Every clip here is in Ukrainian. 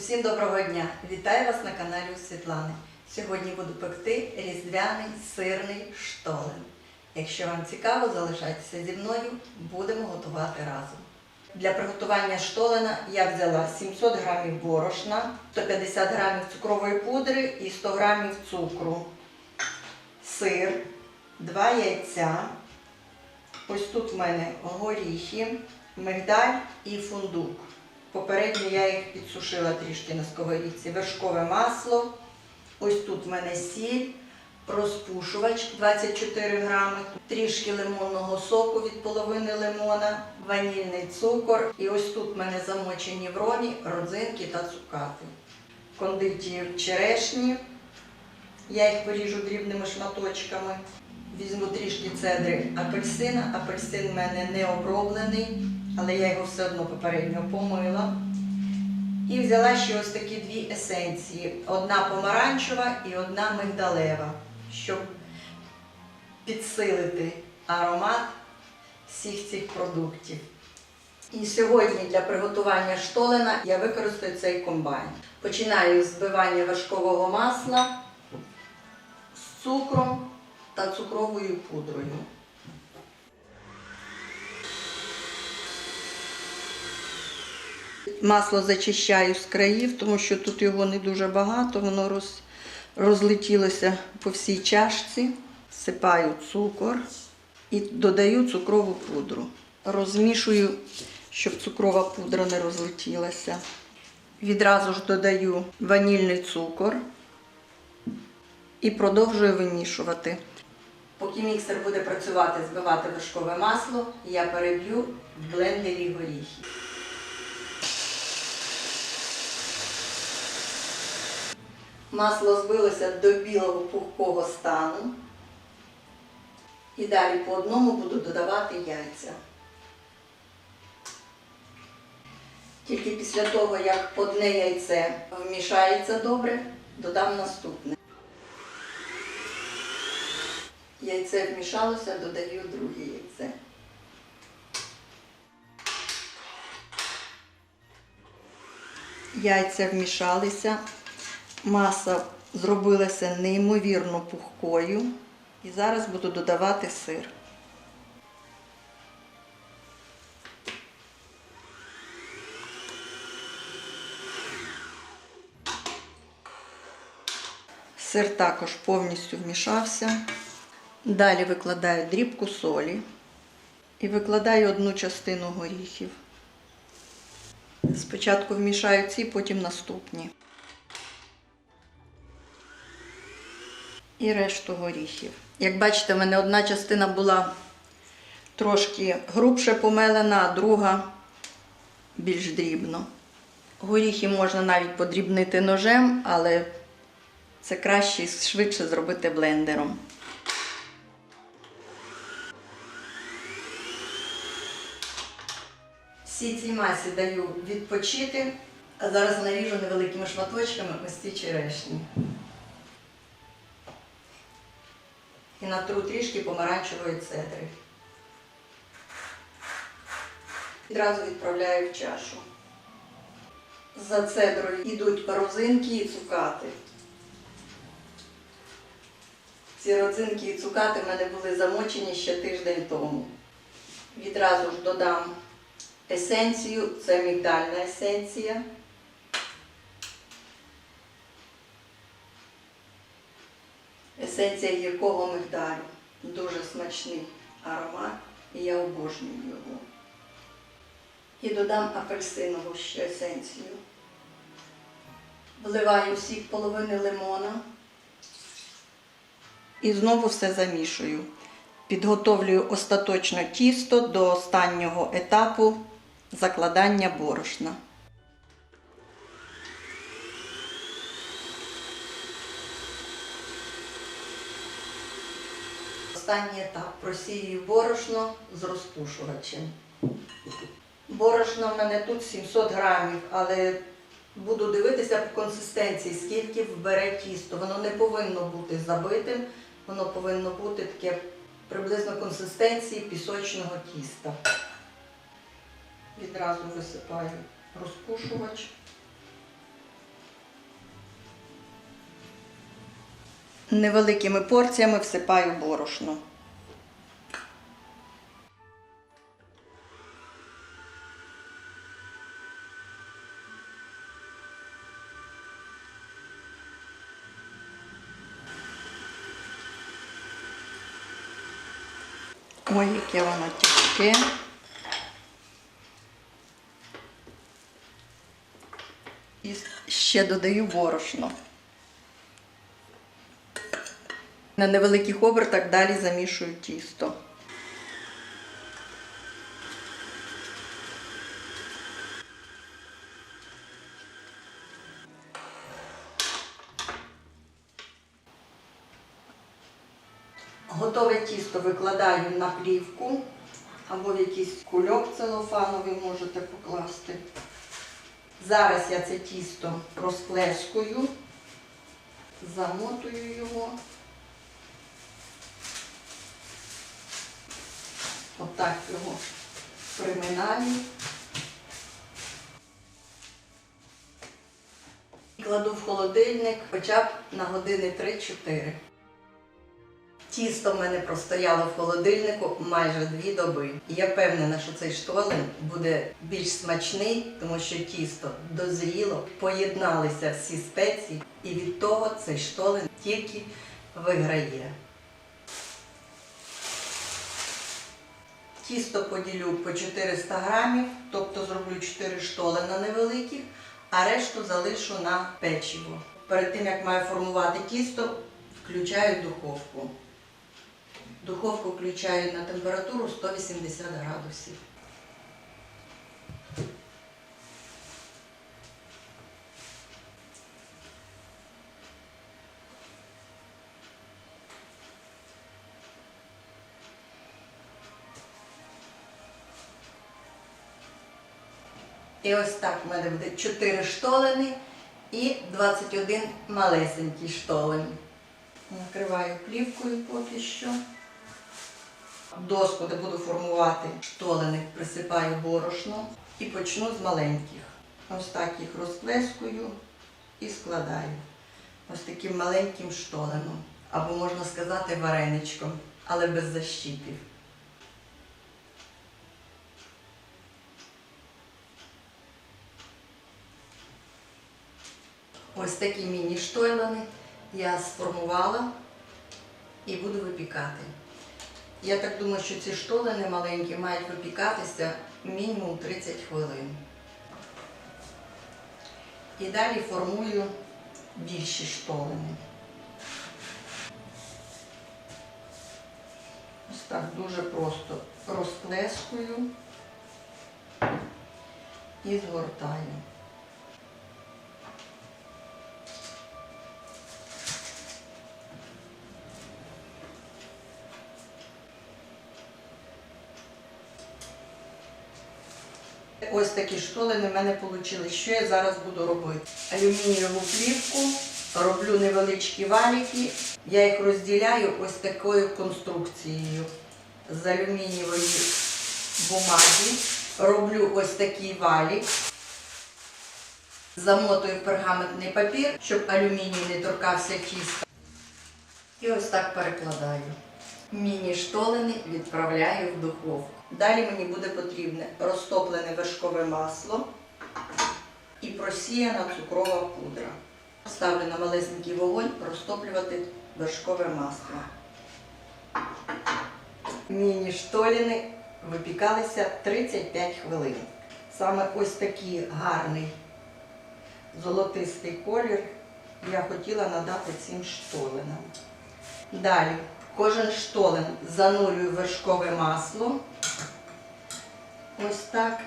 Усім доброго дня! Вітаю вас на каналі у Світлани. Сьогодні буду пекти різдвяний сирний штолен. Якщо вам цікаво, залишайтеся зі мною, будемо готувати разом. Для приготування штолена я взяла 700 г борошна, 150 г цукрової пудри і 100 г цукру, сир, 2 яйця. Ось тут в мене горіхи, мигдаль і фундук. Попередньо я їх підсушила трішки на сковорідці. Вершкове масло. Ось тут в мене сіль, розпушувач 24 грами, трішки лимонного соку від половини лимона, ванільний цукор. І ось тут в мене замочені в ромі родзинки та цукати. Кондиті черешні. Я їх поріжу дрібними шматочками. Візьму трішки цедри апельсина. Апельсин в мене не оброблений, але я його все одно попередньо помила. І взяла ще ось такі дві есенції: одна помаранчева і одна мигдалева, щоб підсилити аромат всіх цих продуктів. І сьогодні для приготування штолена я використаю цей комбайн. Починаю з збивання вершкового масла з цукром та цукровою пудрою. Масло зачищаю з країв, тому що тут його не дуже багато, воно роз, розлетілося по всій чашці. Всипаю цукор і додаю цукрову пудру. Розмішую, щоб цукрова пудра не розлетілася. Відразу ж додаю ванільний цукор і продовжую вимішувати. Поки міксер буде працювати, збивати вершкове масло, я переб'ю в блендері горіхи. Масло збилося до білого пухкого стану. І далі по одному буду додавати яйця. Тільки після того, як одне яйце вмішається добре, додам наступне. Яйце вмішалося, додаю друге яйце. Яйця вмішалися, маса зробилася неймовірно пухкою. І зараз буду додавати сир. Сир також повністю вмішався. Далі викладаю дрібку солі і викладаю одну частину горіхів. Спочатку вмішаю ці, потім наступні. І решту горіхів. Як бачите, в мене одна частина була трошки грубше помелена, а друга більш дрібно. Горіхи можна навіть подрібнити ножем, але це краще і швидше зробити блендером. Всі ці масі даю відпочити, а зараз наріжу невеликими шматочками ось ці черешні. І натру трішки помаранчевої цедри. Відразу відправляю в чашу. За цедрою йдуть розинки і цукати. Ці родзинки і цукати в мене були замочені ще тиждень тому. Відразу ж додам есенцію, це мігдальна есенція. Есенція гіркого мигдалю. Дуже смачний аромат, і я обожнюю його. І додам апельсинову ще есенцію. Вливаю сік половини лимона. І знову все замішую. Підготовлюю остаточно тісто до останнього етапу закладання борошна. Останній етап просію борошно з розпушувачем. Борошно в мене тут 700 грамів, але буду дивитися по консистенції, скільки вбере тісто. Воно не повинно бути забитим, воно повинно бути таке приблизно консистенції пісочного тіста. Відразу висипаю розпушувач. Невеликими порціями всипаю борошно. Ой, яке воно тяжке. І ще додаю борошно. На невеликих обертах далі замішую тісто. Готове тісто викладаю на плівку або в якийсь кульок целофановий можете покласти. Зараз я це тісто розплескую, замотую його. Отак його приминаю. І Кладу в холодильник хоча б на години 3-4. Тісто в мене простояло в холодильнику майже дві доби. Я впевнена, що цей штолен буде більш смачний, тому що тісто дозріло, поєдналися всі спеції, і від того цей штолен тільки виграє. Тісто поділю по 400 грамів, тобто зроблю 4 штоли на невеликих, а решту залишу на печиво. Перед тим як маю формувати тісто, включаю духовку. Духовку включаю на температуру 180 градусів. І ось так в мене буде 4 штолени і 21 малесенький штолен. Накриваю плівкою поки що. Доску, де буду формувати штолени, присипаю борошно і почну з маленьких. Ось так їх розплескую і складаю. Ось таким маленьким штоленом. Або можна сказати вареничком, але без защіпів. Ось такі міні-штойлени я сформувала і буду випікати. Я так думаю, що ці штолени маленькі мають випікатися мінімум 30 хвилин. І далі формую більші штолени. Ось так дуже просто розплескую і згортаю. Ось такі штолени в мене вийшли. Що я зараз буду робити? Алюмінієву плівку, роблю невеличкі валіки. Я їх розділяю ось такою конструкцією з алюмінієвої бумаги. Роблю ось такий валік. Замотую пергаментний папір, щоб алюміній не торкався тіста. І ось так перекладаю. Міні-штолени відправляю в духовку. Далі мені буде потрібне розтоплене вершкове масло і просіяна цукрова пудра. Ставлю на малесенький вогонь розтоплювати вершкове масло. Міні-штоліни випікалися 35 хвилин. Саме ось такий гарний золотистий колір я хотіла надати цим штолинам. Далі кожен штолен занурюю вершкове масло. Ось так.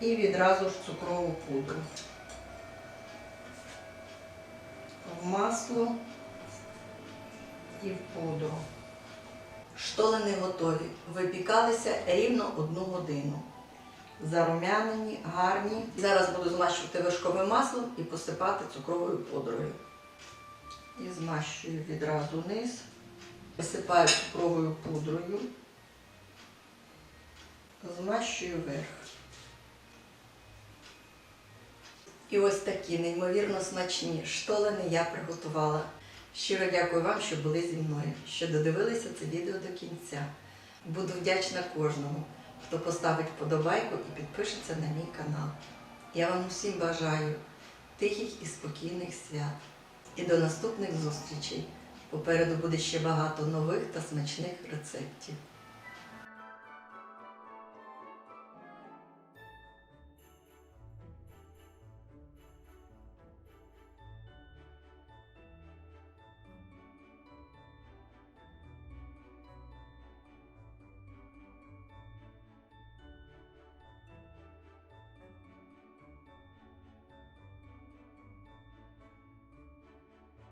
І відразу ж цукрову пудру. В масло і в пудру. Штолени готові. Випікалися рівно одну годину. Зарум'янені, гарні. Зараз буду змащувати вершковим маслом і посипати цукровою пудрою. І змащую відразу низ. Посипаю цукровою пудрою. Змащую верх. І ось такі неймовірно смачні штолени я приготувала. Щиро дякую вам, що були зі мною, що додивилися це відео до кінця. Буду вдячна кожному, хто поставить вподобайку і підпишеться на мій канал. Я вам усім бажаю тихих і спокійних свят. І до наступних зустрічей. Попереду буде ще багато нових та смачних рецептів.